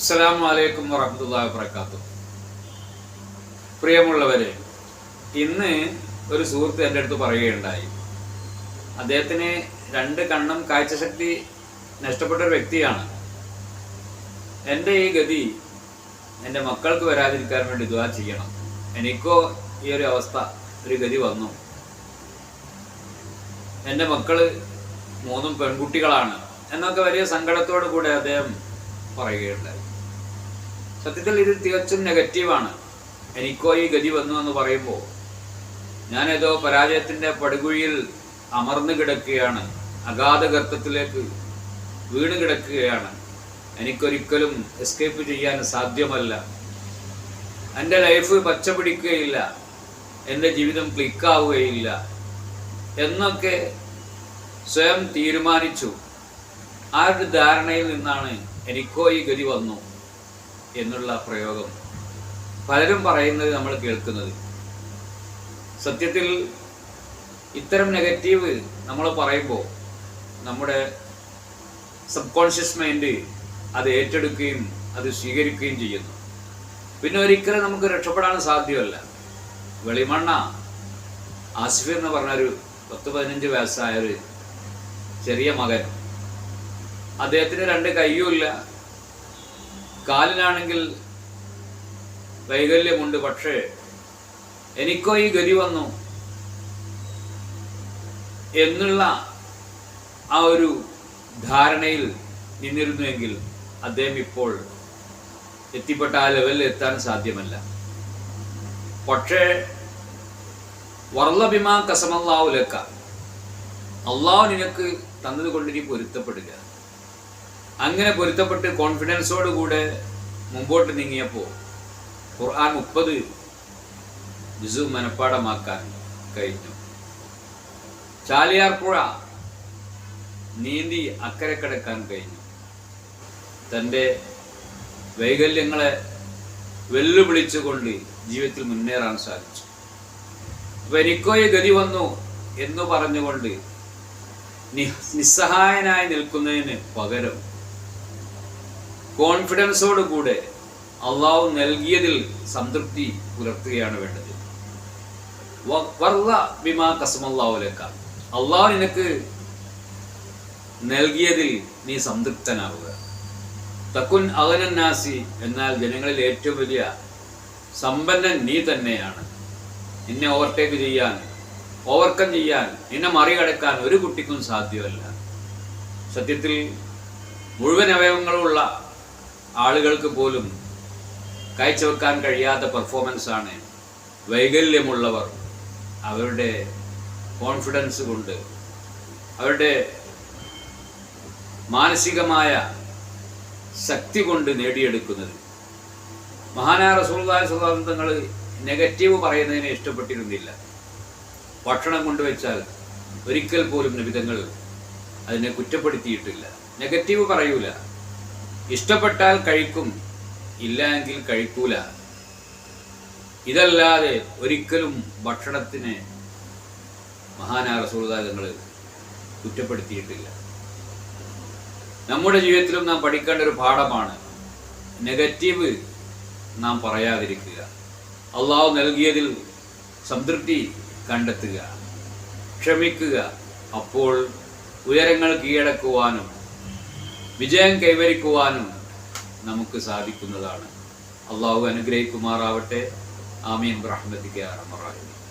അസ്സലാമു അലൈക്കും വറഹ്മത്തുള്ളാഹി വബറകാത്തു. പ്രിയമുള്ളവരെ ഇന്ന് ഒരു സുഹൃത്ത് എന്റെ അടുത്ത് പറയുകയുണ്ടായി. അദ്ദേഹത്തിന് രണ്ട് കണ്ണും കാഴ്ചശക്തി നഷ്ടപ്പെട്ട ഒരു വ്യക്തിയാണ്. എന്റെ ഈ ഗതി എന്റെ മക്കൾക്ക് വരാതിരിക്കാൻ വേണ്ടി ദുആ ചെയ്യണം. എനിക്കോ ഈ ഒരു അവസ്ഥ ഒരു ഗതി വന്നു. എന്റെ മക്കൾ മൂന്നും പെൺകുട്ടികളാണ്. എന്നൊക്കെ വലിയ സങ്കടത്തോടു കൂടെ അദ്ദേഹം പറയുകയുണ്ടായി. സത്യത്തിൽ ഇത് തികച്ചും നെഗറ്റീവാണ് എനിക്കോ ഈ ഗതി വന്നു എന്ന് പറയുമ്പോൾ ഞാനേതോ പരാജയത്തിന്റെ പടുകുഴിയിൽ അമർന്നു കിടക്കുകയാണ്. അഗാധ ഗർത്തത്തിലേക്ക് വീണ് കിടക്കുകയാണ്. എനിക്കൊരിക്കലും എസ്കേപ്പ് ചെയ്യാൻ സാധ്യമല്ല. എന്റെ ലൈഫ് പച്ച പിടിക്കുകയില്ല. എന്റെ ജീവിതം ക്ലിക്കാവുകയില്ല എന്നൊക്കെ സ്വയം തീരുമാനിച്ചു. ആ ഒരു ധാരണയിൽ നിന്നാണ് എനിക്കോ ഈ ഗതി വന്നു എന്നുള്ള പ്രയോഗം പലരും പറയുന്നത് നമ്മൾ കേൾക്കുന്നത്. സത്യത്തിൽ ഇത്തരം നെഗറ്റീവ് നമ്മൾ പറയുമ്പോൾ നമ്മുടെ സബ് കോൺഷ്യസ് മൈൻഡ് അത് ഏറ്റെടുക്കുകയും അത് സ്വീകരിക്കുകയും ചെയ്യുന്നു. പിന്നെ ഒരിക്കലും നമുക്ക് രക്ഷപ്പെടാൻ സാധ്യമല്ല. വെളിമണ്ണ ആസിഫ് എന്ന് പറഞ്ഞൊരു പത്ത് പതിനഞ്ച് വയസ്സായ ഒരു ചെറിയ മകൻ അദ്ദേഹത്തിന് രണ്ട് കൈയുമില്ല കാലിനാണെങ്കിൽ വൈകല്യമുണ്ട് പക്ഷേ എനിക്കോ ഈ ഗതി വന്നു എന്നുള്ള ആ ഒരു ധാരണയിൽ നിന്നിരുന്നുവെങ്കിൽ അദ്ദേഹം ഇപ്പോൾ എത്തിപ്പെട്ട ആ ലെവലിൽ എത്താൻ സാധ്യമല്ല. പക്ഷേ വർള്ളഭിമാ കസമല്ലാവുലക്ക അള്ളാഹു നിനക്ക് തന്നതുകൊണ്ട് നീ പൊരുത്തപ്പെടുക. അങ്ങനെ പൊരുത്തപ്പെട്ട് കോൺഫിഡൻസോടുകൂടെ മുമ്പോട്ട് നീങ്ങിയപ്പോൾ ഖുർആൻ മുപ്പത് ജുസു മനപ്പാടമാക്കാൻ കഴിഞ്ഞു. ചാലിയാർ പുഴ നീന്തി അക്കരെ കടക്കാൻ കഴിഞ്ഞു. തന്റെ വൈകല്യങ്ങളെ വെല്ലുവിളിച്ചുകൊണ്ട് ജീവിതത്തിൽ മുന്നേറാൻ സാധിച്ചു. എനിക്കോ ഗതി വന്നു എന്ന് പറഞ്ഞുകൊണ്ട് നിസ്സഹായനായി നിൽക്കുന്നതിന് പകരം കോൺഫിഡൻസോട് കൂടെ അള്ളാഹു നൽകിയതിൽ സംതൃപ്തി പുലർത്തുകയാണ് വേണ്ടത്. ബിമാ അള്ളാഹു നിനക്ക് നൽകിയതിൽ നീ സംതൃപ്തനാവുക. തക്കുൻ അകനന്നാസി എന്നാൽ ജനങ്ങളിൽ ഏറ്റവും വലിയ സമ്പന്നൻ നീ തന്നെയാണ്. നിന്നെ ഓവർടേക്ക് ചെയ്യാൻ ഓവർകം ചെയ്യാൻ നിന്നെ മറികടക്കാൻ ഒരു കുട്ടിക്കും സാധ്യമല്ല. സത്യത്തിൽ മുഴുവൻ അവയവങ്ങളുള്ള ആളുകൾക്ക് പോലും കാഴ്ചവെക്കാൻ കഴിയാത്ത പെർഫോമൻസാണ് വൈകല്യമുള്ളവർ അവരുടെ കോൺഫിഡൻസ് കൊണ്ട്. അവരുടെ മാനസികമായ ശക്തി കൊണ്ട് നേടിയെടുക്കുന്നത്. മഹാനായ റസൂൽദായ സ്വതന്ത്രങ്ങൾ നെഗറ്റീവ് പറയുന്നതിനെ ഇഷ്ടപ്പെട്ടിരുന്നില്ല. ഭക്ഷണം കൊണ്ടുവച്ചാൽ ഒരിക്കൽ പോലും നിബിധങ്ങൾ അതിനെ കുറ്റപ്പെടുത്തിയിട്ടില്ല. നെഗറ്റീവ് പറയൂല. ഇഷ്ടപ്പെട്ടാൽ കഴിക്കും ഇല്ല എങ്കിൽ കഴിക്കൂല. ഇതല്ലാതെ ഒരിക്കലും ഭക്ഷണത്തിന് റസൂൽദായങ്ങൾ കുറ്റപ്പെടുത്തിയിട്ടില്ല. നമ്മുടെ ജീവിതത്തിലും നാം പഠിക്കേണ്ട ഒരു പാഠമാണ് നെഗറ്റീവ് നാം പറയാതിരിക്കുക. അള്ളാഹു നൽകിയതിൽ സംതൃപ്തി കണ്ടെത്തുക ക്ഷമിക്കുക. അപ്പോൾ ഉയരങ്ങൾ കീഴടക്കുവാനും വിജയം കൈവരിക്കുവാനും നമുക്ക് സാധിക്കുന്നതാണ്. അള്ളാഹു അനുഗ്രഹിക്കുമാറാവട്ടെ. ആമീൻ. ബ്രഹ്മതിക്ക് അറമറായി